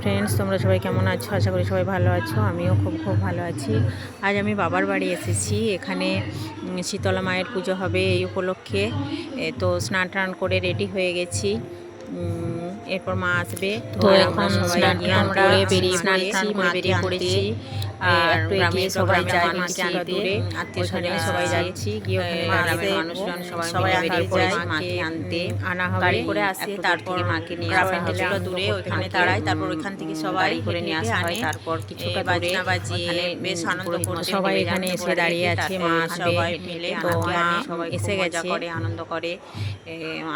Friends তোমরা সবাই কেমন আছো? আশা করি সবাই ভালো আছো। আমিও খুব খুব ভালো আছি। আজ আমি বাবার বাড়ি এসেছি। এখানে শীতলা মায়ের পুজো হবে এই উপলক্ষে। তো স্নান টান করে রেডি হয়ে গেছি। এরপর মা আসবে। তো এখন আমরা সবাই আমরা বেরিয়ে পড়েছি করে বেরিয়ে পড়েছি। আর একটু গ্রামে সবাই যায় আনতে আনতে। আত্মীয় ওখানে সবাই যাচ্ছি গিয়ে গ্রামের মানুষজন সবাই মিলে মাকে আনতে আনা হবে গাড়ি করে আসে তারপর মাকে নিয়ে আসা কিছুটা দূরে ওইখানে দাঁড়ায় তারপর ওইখান থেকে সবাই করে নিয়ে আসা হয় তারপর কিছুটা বাজনা বাজিয়ে বেশ আনন্দ সবাই এখানে এসে দাঁড়িয়ে আছে মা সবাই মিলে তো মা এসে গেছে করে আনন্দ করে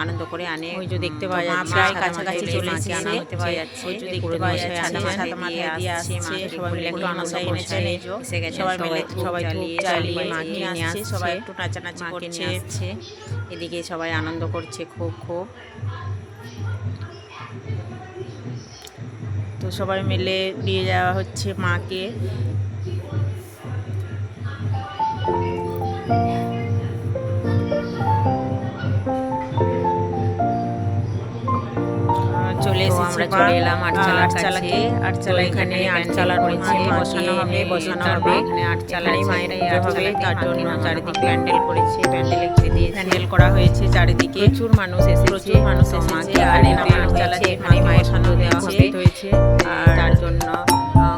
আনন্দ করে আনে ওই যে দেখতে পাওয়া যাচ্ছে প্রায় কাছাকাছি চলে আনা এসেছে হতে পাওয়া যাচ্ছে ওই যে দেখতে পাওয়া যাচ্ছে সাদা মাথা দিয়ে আসছে সবাই মিলে একটু আনন্দ এসে গেছে সবাই মিলে সবাই চালিয়ে মাকে নিয়ে আসছে সবাই একটু নাচানাচি করছে। আসছে। এদিকে সবাই আনন্দ করছে খুব খুব। তো সবাই মিলে নিয়ে যাওয়া হচ্ছে মাকে। আমরা চলে এলাম আটচালার আটচালাকে কাছে। আটচালা তো এখানে আটচালার মধ্যে বসানো হবে বসানো হবে। এখানে আটচালা এখানেই মায়ের এই পুজো হবে তার জন্য চারিদিকে প্যান্ডেল করেছে প্যান্ডেলে ঘিরে দিয়েছে প্যান্ডেল করা হয়েছে চারিদিকে প্রচুর মানুষ প্রচুর মানুষ তো এসেছে, মাকে আর এখানে এখানে আটচালা এখানে মায়ের দেওয়া হয়েছে। আর তার জন্য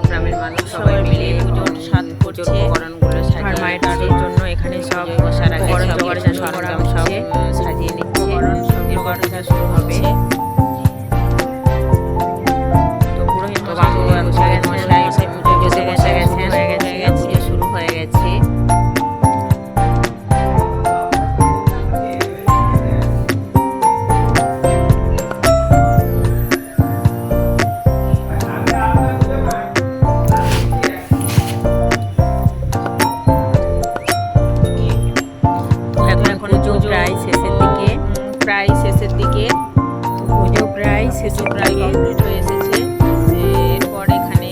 গ্রামের মানুষ সবাই মিলে পুজোর সাত পুজোর করছে। উপকরণগুলো সাজিয়ে মায়ের জন্য এখানে সব বসার আগে সব সরঞ্জাম সাজিয়ে নিচ্ছে। উপকরণ শুরু হবে। দিকে কমপ্লিট হয়ে এসেছে এরপর এখানে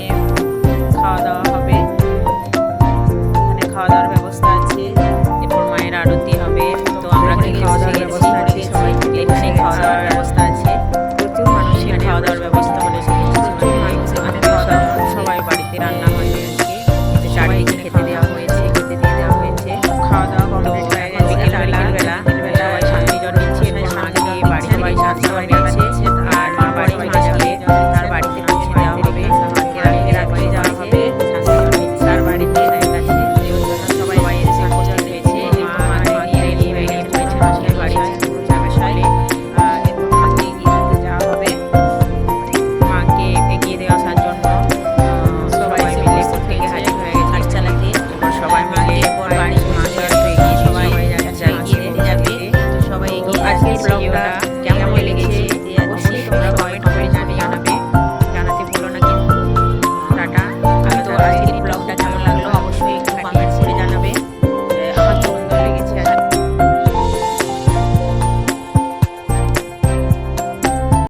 খাওয়া দাওয়া হবে। এখানে খাওয়া দাওয়ার ব্যবস্থা আছে এরপর মায়ের আরতি হবে তো আমরা এখানে খাওয়া দাওয়ার ব্যবস্থা আছে সবাই এখানে খাওয়া দাওয়ার ব্যবস্থা আছে। প্রচুর মানুষ এখানে খাওয়া দাওয়ার ব্যবস্থা এখানে দাওয়া সবাই বাড়িতে রান্না হয় আজকে চারিদিকে খেতে দেওয়া হয়েছে খেতে দিয়ে দেওয়া হয়েছে। খাওয়া দাওয়া কমপ্লিট হয়ে এখন গেছে। বিকেলবেলা সবাই শান্তি জল দিচ্ছে এরপর মাকে বাড়ি সবাই মিলে